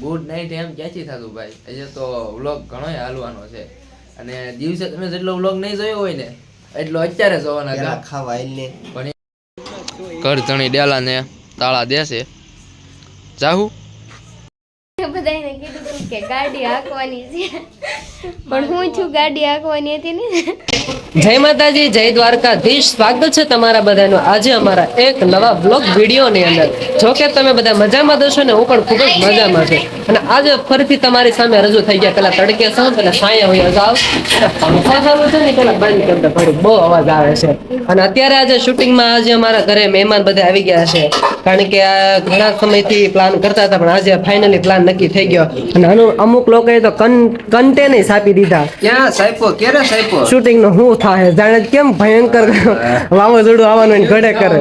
Good night એમ ક્યાંથી થતું ભાઈ? આજે તો વ્લોગ ઘણો હાલવાનો છે. અને દિવસે તમે જેટલો વ્લોગ નહીં જોયો હોય ને એટલો અત્યારે જોવાના પેલા ખાવા આઈને પણ ઘર ધણી ડેલા ને તાળા દેશે જાહુ. બધાને કીધું કે ગાડી હાંકવાની છે. પણ હું છું ગાડી હાંકવાની હતી ને. જય માતાજી જય દ્વારકાધીશ. સ્વાગત છે તમારા બધાનું આજે અમારા એક નવા બ્લોગ વિડીયોની અંદર. જો કે તમે બધા મજામાં દોશો ને હું પણ ખૂબ જ મજામાં છું. અને આજે ફરીથી તમારી સામે રજૂ થઈ ગયા પેલા તડકે સૌ પેલા સાયા હોય અગાઉ પંખા ચાલુ છે ને પેલા બંધ કરતા ફરી બહુ અવાજ આવે છે. અને અત્યારે આજે શૂટિંગમાં આજે અમારા ઘરે મહેમાન બધા આવી ગયા છે. કારણ કે આ ઘણા સમયથી પ્લાન કરતા હતા પણ આજે ફાઇનલી પ્લાન નક્કી થઈ ગયો. અને આનું અમુક લોકોએ તો કન કન્ટેને સાપી દીધા. ક્યાં સાહેબો ક્યારે સાહેબો શૂટિંગનો શું થાય. જાણે કેમ ભયંકર વાવાઝોડું આવવાનું એને ઘડે કરે.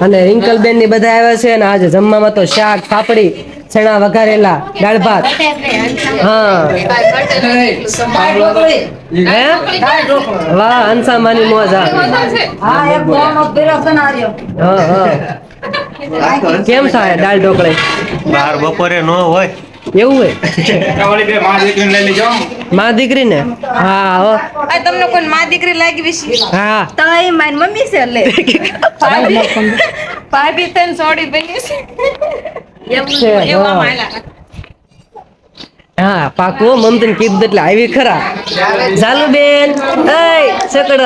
અને રિંકલબેનની બધા આવ્યા છે અને આજે જમવામાં તો શાક પાપડી ચણા વઘારેલા દાળ ભાત. હા. વાહ હંસામાની મોજ હા હા કેમ થાય દાળ ઢોકળી? બાર બપોરે નો હોય. એવું હોય? માં દીકરી ને હા હો. આ તમને કોઈ માં દીકરી લાગી છે? હા. તો એ મારી મમ્મી છે લે. ભાભી તન સોડી બની છે. એવું એવું હા. માયલા હા પાકું મમતીને કીધું એટલે આવી ખરા. ચાલુ બેન એય સકડ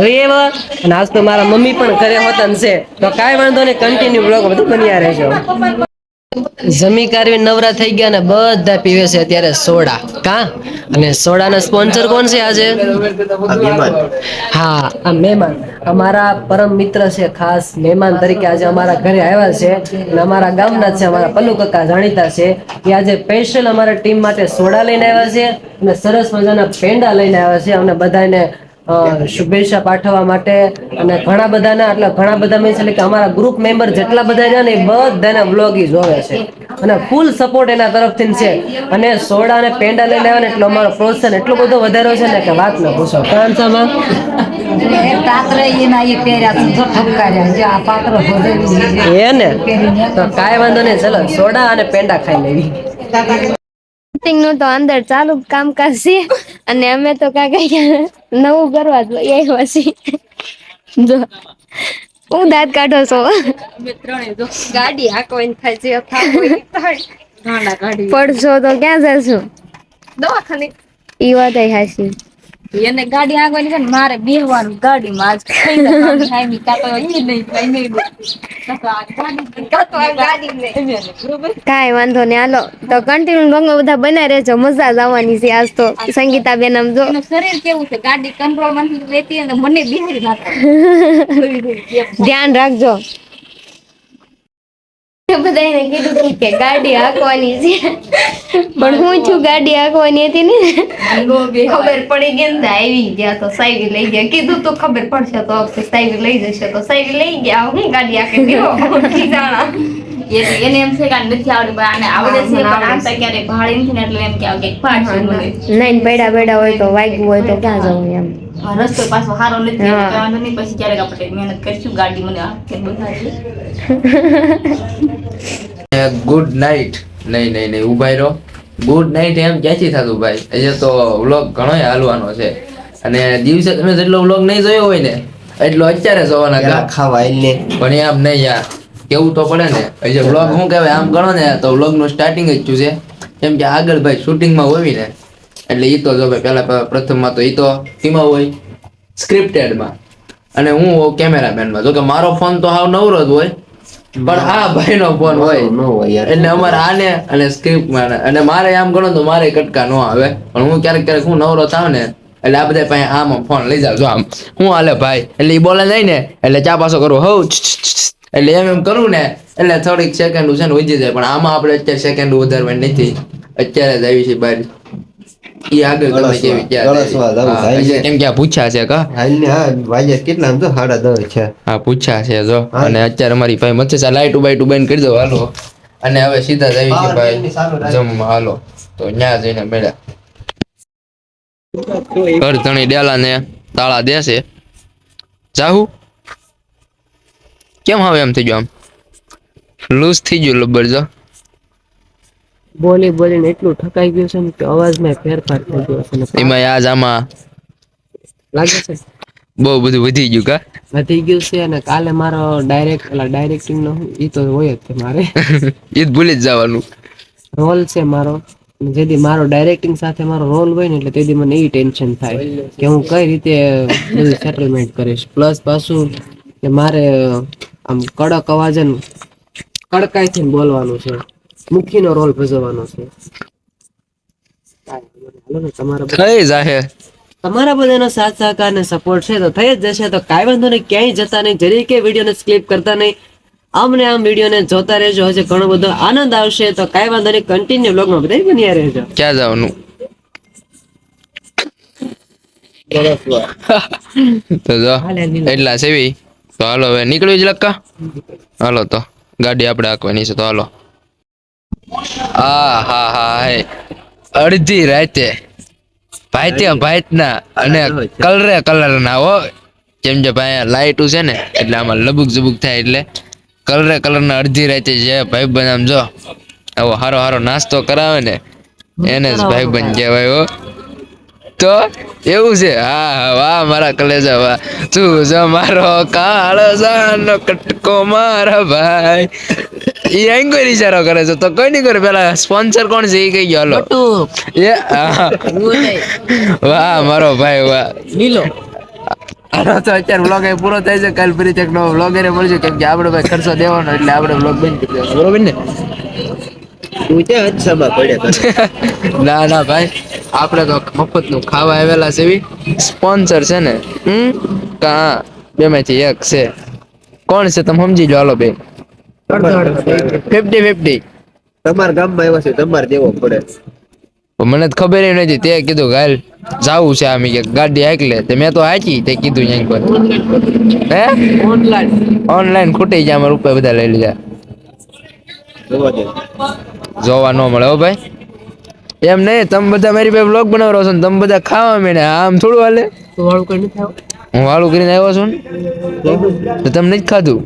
રેવ અને આજ તો મારા મમ્મી પણ ઘરે હોતા ને છે. તો કાંઈ વાંધો નહીં કન્ટિન્યુ બ્લોગ બધું બન્યા રહેજો. જમી કારવી નવરા થઈ ગયા ને બધા પીવે છે અત્યારે સોડા. કા? અને સોડાના સ્પોન્સર કોણ છે આજે? હા આ મહેમાન. અમારા પરમ મિત્ર છે ખાસ મહેમાન તરીકે આજે અમારા ઘરે આવ્યા છે અને અમારા ગામના છે અમારા પલ્લુ કાકા જાણીતા છે એ આજે સ્પેશિયલ અમારા ટીમ માટે સોડા લઈને આવ્યા છે અને સરસ મજાના પેંડા લઈને આવ્યા છે અમને બધાને શુભેચ્છા પાઠવવા માટે અને ઘણા બધાના એટલે ઘણા બધા મેં એટલે કે અમારા ગ્રુપ મેમ્બર જેટલા બધા છે ને એ બધાના બ્લોગ જોવે છે. અને ફૂલ સપોર્ટ એના તરફથી છે. અને સોડા અને પેંડા લઈને આવ્યા ને એટલે અમારો પ્રોત્સાહન એટલો બધો વધારો છે ને કે વાત ન પૂછો. કાંસામાં એ ને? તો કાંઈ વાંધો નહીં ચલો સોડા અને પેંડા ખાઈ લેવી. નું તો અંદર ચાલુ કામકાજ છે. અને અમે તો કાકા નવું કરવા જ લઈ પછી જો હું દાંત કાઢો છો? ગાડી હાકવાની થાય છે પડશો તો ક્યાં જશો? દવાખાને. ઈ વાત હાસી એને ગાડી આગવાની છે ને મારે બેહવાનું ગાડીમાં આજ કઈ ગાડી કાંઈ વાંધો નહીં હાલો. તો કન્ટિન્યુ બ્લોગમાં બધા બનાવી રહેજો મજા જ આવવાની છે આજ તો સંગીતા બેન આમ જો. શરીર કેવું છે? ગાડી કંટ્રોલમાંથી રહેતી અને મને બિહારી નાખે. ધ્યાન રાખજો. બધાને કીધું કે ગાડી હાંકવાની છે. પણ હું છું ગાડી હાંકવાની હતી ને ખબર પડી ગઈ ને આવી ગયા તો સાયકલ લઈ ગયા. કીધું તો ખબર પડશે તો સાયકલ લઈ જશે તો સાયકલ લઈ ગયા. હું ગાડી હાંકી ગયો એટલે એને એમ છે કે નથી આવડતું પણ આને આવડે છે પણ આમ ક્યારે ભાળી નથી એટલે એમ કે આ કંઈક પાડશે નહીં બેડા બેડા હોય તો વાગ્યું હોય તો ક્યાં જવું એમ. રસ્તો પાછો સારો નથી વાંધો નહીં પછી ક્યારેક આપણે મહેનત કરીશું ગાડી મને હાથે બતાવી ગુડ નાઇટ. નહીં નહીં નહીં ઉભાઈ રહો. ગુડ નાઇટ એમ ક્યાંથી થતું ભાઈ? હજે તો વ્લોગ ઘણો હાલવાનો છે. અને દિવસે તમે જેટલો વ્લોગ નહીં જોયો હોય ને એટલો અત્યારે જોવાના. ખાવા એટલે પણ એમ નહીં યાર. કેવું તો પડે ને? વ્લોગ શું કહેવાય આમ ગણો ને તો વ્લોગનું સ્ટાર્ટિંગ જ છે. કેમ કે આગળ ભાઈ શૂટિંગમાં હોય ને એટલે એ તો જો ભાઈ પહેલાં પ્રથમમાં તો એ તો એમાં હોય સ્ક્રિપ્ટેડમાં અને હું કેમેરામેનમાં. જો કે મારો ફોન તો હાવ નવરો જ હોય પણ આ ભાઈનો ફોન હોય. ન હોય યાર. એટલે અમારે આને અને સ્ક્રિપ્ટમાં અને મારે આમ ગણો તો મારે કટકા ન આવે. પણ હું ક્યારેક ક્યારેક હું નવરો થાવ ને એટલે આ બધા પાસે આમ ફોન લઈ જાવ. જો આમ. હું હાલે ભાઈ. એટલે એ બોલે જાય ને એટલે ચા પાસો કરું. હવ. એટલે એમ એમ કરું ને એટલે થોડીક સેકન્ડ છે ને વધી જાય. પણ આમાં આપણે અત્યારે સેકન્ડ વધારવાની નથી. અત્યારે જ આવી છે બહાર ઈ આગળ તમે કેવી ક્યાં. કેમ કે આ પૂછ્યા છે કા? વાગ્યા કેટલા તો? સાડા દસ છે. હા પૂછ્યા છે જો. અને અત્યારે અમારી ભાઈ મચ્છે આ લાઈટ બાઈટ બંધ કરી દો હાલો. અને હવે સીધા જ આવી છે ભાઈ. જમવા હાલો. તો ન્યા જઈને મળ્યા ઘર ધણી ડેલા ને તાળા દેશે જાહુ. કેમ હવે એમ થઈ ગયો આમ? લૂઝ થઈ ગયું લબર જો. બોલી બોલીને એટલું ઠકાઈ ગયું છે કે અવાજમાં ફેરફાર થઈ ગયો છે એમાં આજ આમાં લાગે છે? બહુ બધું વધી ગયું કા? વધી ગયું છે અને કાલે મારો ડાયરેક્ટ એટલે ડાયરેક્ટિંગ નો ઈ તો હોય જ છે મારે. એ જ ભૂલી જ જવાનું. રોલ છે મારો. જેથી મારો ડાયરેક્ટિંગ સાથે મારો રોલ હોય ને એટલે તેથી મને એ ટેન્શન થાય કે હું કઈ રીતે બધું સેટલમેન્ટ કરીશ. પ્લસ પાછું કે મારે આમ કડક અવાજ ને કડકાઈથી બોલવાનું છે. મુખીનો રોલ ભજવવાનો છે. તમારા થઈ જાહે. તમારા બધાનો સાથ સહકાર ને સપોર્ટ છે તો થઈ જ જશે. તો કાંઈ વાંધો નહીં ક્યાંય જતા નહીં જરી કે વિડીયોને સ્કીપ કરતા નહીં. આમને આમ વિડીયોને જોતા રહેજો. હજે ઘણો બધો આનંદ આવશે તો કાંઈ વાંધો નહીં કન્ટિન્યુ બ્લોગમાં બધા બન્યા રહેજો. ક્યાં જવાનું? તો જો એટલા સેવી તો હાલો હવે નીકળવી જ લક્કા? હાલો તો ગાડી આપણે હાંકવાની છે તો હાલો. આ હા હા હે અડધી રાતે ભાઈતે ભાઈતના અને કલરે કલર ના હો. જેમ જે ભાઈ લાઈટું છે ને એટલે આમાં લબુક ઝબુક થાય એટલે કલરે કલરના અડધી રાતે જે ભાઈ બન આમ જો આવો હારો હારો નાસ્તો કરાવે ને એને જ ભાઈ. બન કહેવાય હો. તો એવું છે? હા વાહ મારા કલેજા વાહ. તું જો મારો કાળજાનો કટકો મારા ભાઈ. એ એન્ક્વાયરી ઇશારો કરે છે. તો કોઈ નહીં કરે. પેલા સ્પોન્સર કોણ છે? એ કઈ ગયો હલો. એ. વાહ મારો ભાઈ વાહ. લીલો આનો તો અત્યારે વ્લોગ એ પૂરો થાય છે. કાલ ફરી એક નવો વ્લોગ એને મળશે. કેમ કે આપણે ભાઈ ખર્ચો દેવાનો એટલે આપણે વ્લોગ બંધ કરી દેવાનો. બરોબર ને? તું ક્યાં હદસામાં પડ્યા ના ના ભાઈ. આપણે તો મફતનું ખાવા આવેલા છે એવી સ્પોન્સર છે ને. હમ? કા બે માંથી એક છે. કોણ છે તમે સમજી લો હાલો બે ફિફ્ટી ફિફ્ટી. તમારા ગામમાં એવા છે તમારે દેવો પડે. મને તો ખબર એ નથી તે કીધું ગાલ જાવું છે આમ કે ગાડી હાકલે. તે મેં તો હાચી તે કીધું અહીં પર હે? ઓનલાઈન ઓનલાઈન ખૂટી જાય અમારા રૂપિયા બધા લઈ લીધા. જોવા ન મળે હો ભાઈ. એમ નહીં તમે બધા મારી પાસે બ્લોગ બનાવો છો ને તમે બધા ખાવા માંડે. આમ થોડું હાલે. વાળું હું વાળું કરીને આવ્યો છું ને તો તમે નથી ખાધું.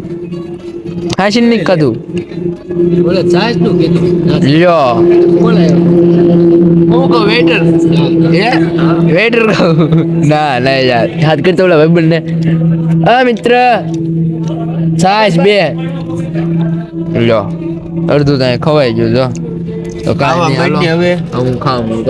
હાસીને નથી ખાધું. લ્યો. હું કહું વેટર એ વેટર કહું? ના ના યાર. હાથ કરતો ઓલા ભાઈબંધ ને આ મિત્ર. છાશ બે. લો અડધું ત્યાં ખવાઈ ગયું જો. તો કાંઈ હવે. હું ખાઉં હું?